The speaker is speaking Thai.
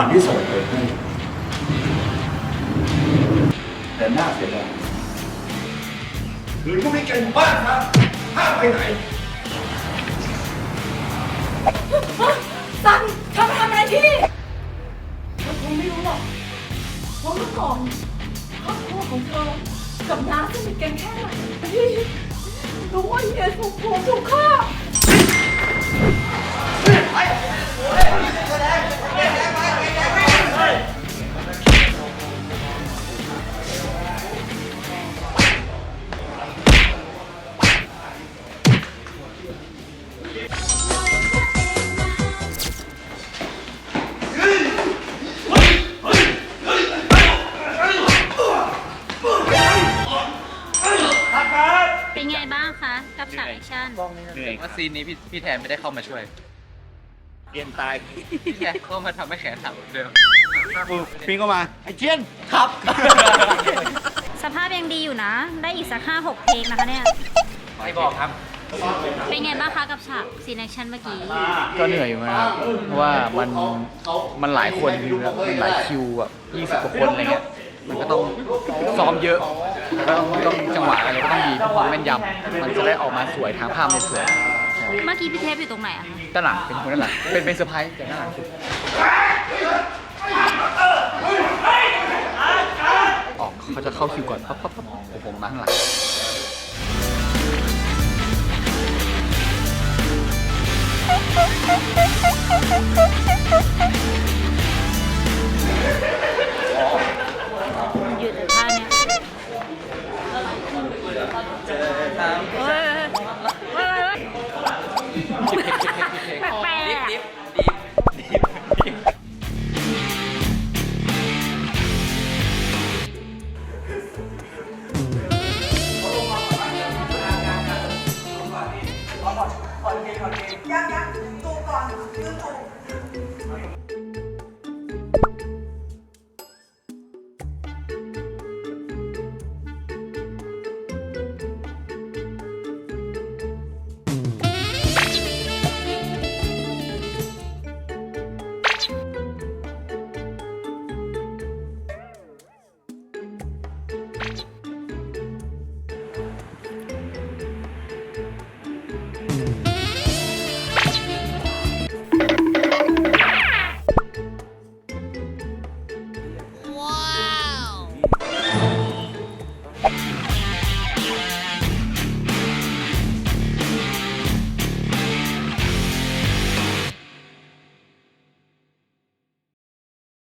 ก่อนที่ส่งเกิดให้แต่น่าเสียดายคือพวกนี้แกอยู่บ้านครับห้ามไปไหนซันเธอมาทำอะไรที่นี่เธอคงไม่รู้หรอกว่าเมื่อก่อนครอบครัวของเธอกับน้าสนิทกันแค่ไหนรู้ว่าเฮียถูกโกงถูกฆ่าางคะกับฉากแอคชั่นเหนื่อยว่าซีนนี้พี่พี่แทนไม่ได้เข้ามาช่วยเกียนตายพี่แทนเข้ามาทำให้แขนหักเหมือนเดิม ปิงก็มาไอ้เจียนครับ สภาพยังดีอยู่นะ ได้อีกสักห้าหกเทคนะคะเนี่ย ไม่บอกครับ เป็นไงบ้างคะกับฉากซีนแอคชั่นเมื่อกี้ก็เหนื่อยอยู่นะครับเพราะว่ามันมันหลายคนอยู่แล้วมันหลายคิวอะยี่สิบกว่าคนอะไรเงี้ย มันก็ต้องซ้อมเยอะแล้วก็ต้องต้องจังหวะอะไรก็ต้องดีเพื่อความแม่นยำมันจะได้ออกมาสวยทางภาพในสวยเมื่อกี้พี่เทพอยู่ตรงไหนอะคะด้านหลังเป็นคนด้านหลังเป็นเป็นเซอร์ไพรส์จากด้านหลังสุดออกเขาจะเข้าคิวก่อนปั๊บปั๊บปั๊บผมผมมาข้างหลัง เ